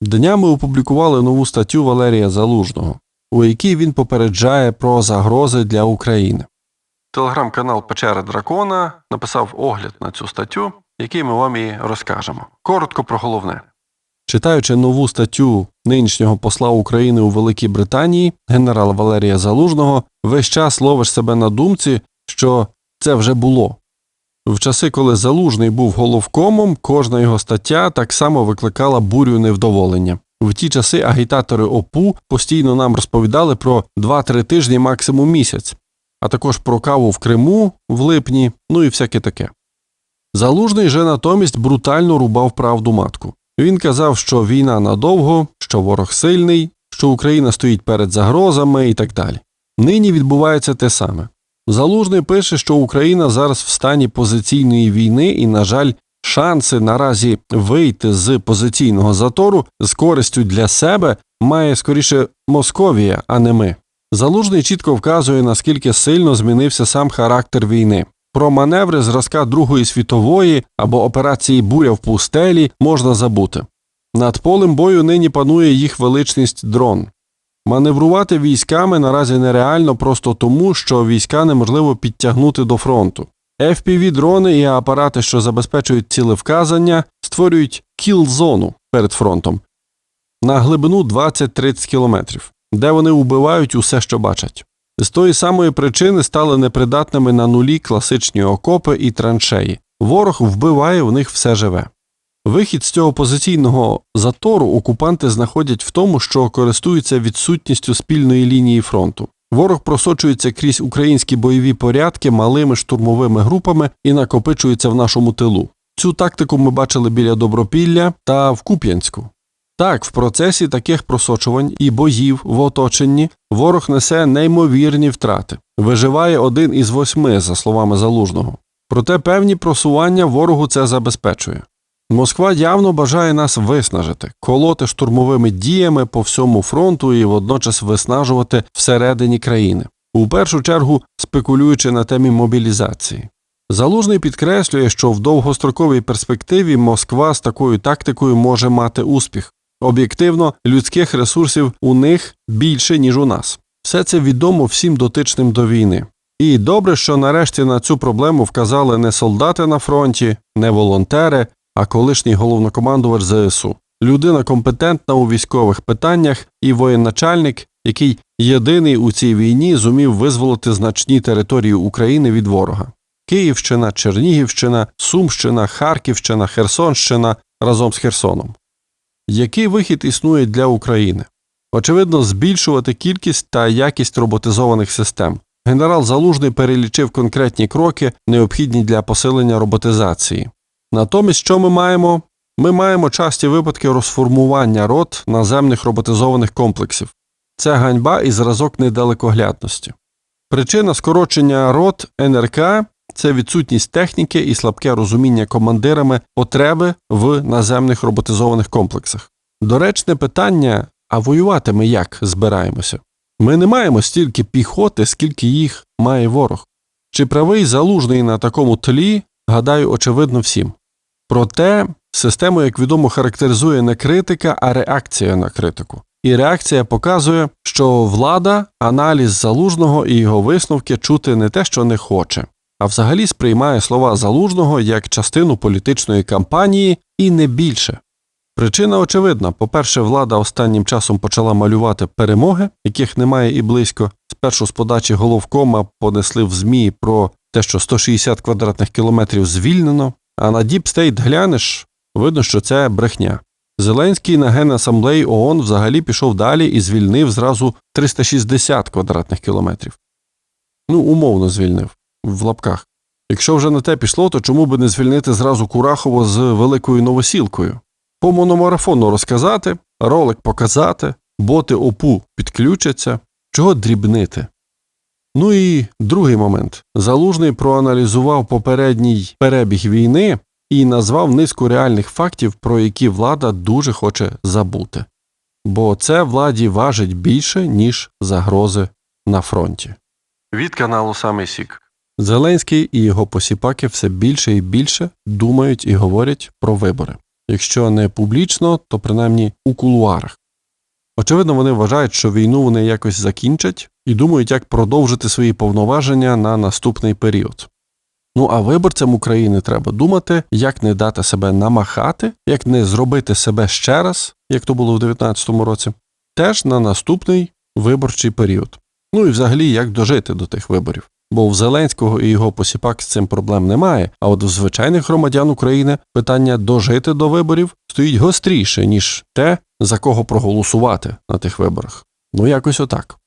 Днями опублікували нову статтю Валерія Залужного, у якій він попереджає про загрози для України. Телеграм-канал Печера Дракона написав огляд на цю статтю, який ми вам і розкажемо. Коротко про головне. Читаючи нову статтю нинішнього посла України у Великій Британії, генерала Валерія Залужного, весь час ловиш себе на думці, що це вже було. В часи, коли Залужний був головкомом, кожна його стаття так само викликала бурю невдоволення. В ті часи агітатори ОПУ постійно нам розповідали про 2-3 тижні максимум місяць, а також про каву в Криму в липні, ну і всяке таке. Залужний же натомість брутально рубав правду матку. Він казав, що війна надовго, що ворог сильний, що Україна стоїть перед загрозами і так далі. Нині відбувається те саме. Залужний пише, що Україна зараз в стані позиційної війни, і, на жаль, шанси наразі вийти з позиційного затору з користю для себе має скоріше Московія, а не ми. Залужний чітко вказує, наскільки сильно змінився сам характер війни. Про маневри зразка Другої світової або операції Буря в пустелі можна забути. Над полем бою нині панує їх величність дрон. Маневрувати військами наразі нереально просто тому, що війська неможливо підтягнути до фронту. fpv дрони і апарати, що забезпечують цілевказання, створюють кіл-зону перед фронтом на глибину 20-30 кілометрів, де вони вбивають усе, що бачать. З тої самої причини стали непридатними на нулі класичні окопи і траншеї. Ворог вбиває в них все живе. Вихід з цього позиційного затору окупанти знаходять в тому, що користуються відсутністю спільної лінії фронту. Ворог просочується крізь українські бойові порядки малими штурмовими групами і накопичується в нашому тилу. Цю тактику ми бачили біля Добропілля та в Куп'янську. Так, в процесі таких просочувань і боїв в оточенні ворог несе неймовірні втрати. Виживає один із восьми, за словами залужного. Проте певні просування ворогу це забезпечує. Москва явно бажає нас виснажити, колоти штурмовими діями по всьому фронту і водночас виснажувати всередині країни, у першу чергу спекулюючи на темі мобілізації. Залужний підкреслює, що в довгостроковій перспективі Москва з такою тактикою може мати успіх. Об'єктивно, людських ресурсів у них більше, ніж у нас. Все це відомо всім дотичним до війни. І добре, що нарешті на цю проблему вказали не солдати на фронті, не волонтери, а колишній головнокомандувач ЗСУ. Людина компетентна у військових питаннях і воєначальник, який єдиний у цій війні зумів визволити значні території України від ворога. Київщина, Чернігівщина, Сумщина, Харківщина, Херсонщина разом з Херсоном. Який вихід існує для України? Очевидно, збільшувати кількість та якість роботизованих систем. Генерал Залужний перелічив конкретні кроки, необхідні для посилення роботизації. Натомість, що ми маємо? Ми маємо часті випадки розформування рот наземних роботизованих комплексів. Це ганьба і зразок недалекоглядності. Причина скорочення рот НРК це відсутність техніки і слабке розуміння командирами потреби в наземних роботизованих комплексах. Доречне питання: а воювати ми як збираємося? Ми не маємо стільки піхоти, скільки їх має ворог. Чи правий залужний на такому тлі, гадаю, очевидно всім. Проте систему, як відомо, характеризує не критика, а реакція на критику. І реакція показує, що влада аналіз залужного і його висновки чути не те, що не хоче, а взагалі сприймає слова залужного як частину політичної кампанії і не більше. Причина очевидна: по-перше, влада останнім часом почала малювати перемоги, яких немає і близько. Спершу з подачі головкома понесли в ЗМІ про те, що 160 квадратних кілометрів звільнено, а на Діпстейт глянеш, видно, що це брехня. Зеленський на Генасамблеї ООН взагалі пішов далі і звільнив зразу 360 квадратних кілометрів. Ну, умовно звільнив в лапках. Якщо вже на те пішло, то чому би не звільнити зразу Курахово з великою новосілкою? По мономарафону розказати, ролик показати, боти ОПУ підключаться, чого дрібнити. Ну і другий момент. Залужний проаналізував попередній перебіг війни і назвав низку реальних фактів, про які влада дуже хоче забути. Бо це владі важить більше, ніж загрози на фронті. Від каналу Самий Сік. Зеленський і його посіпаки все більше і більше думають і говорять про вибори. якщо не публічно, то принаймні у кулуарах. Очевидно, вони вважають, що війну вони якось закінчать і думають, як продовжити свої повноваження на наступний період. Ну а виборцям України треба думати, як не дати себе намахати, як не зробити себе ще раз, як то було в 2019 році, теж на наступний виборчий період. Ну і взагалі як дожити до тих виборів. Бо в Зеленського і його посіпак з цим проблем немає. А от в звичайних громадян України питання дожити до виборів стоїть гостріше, ніж те, за кого проголосувати на тих виборах. Ну якось отак.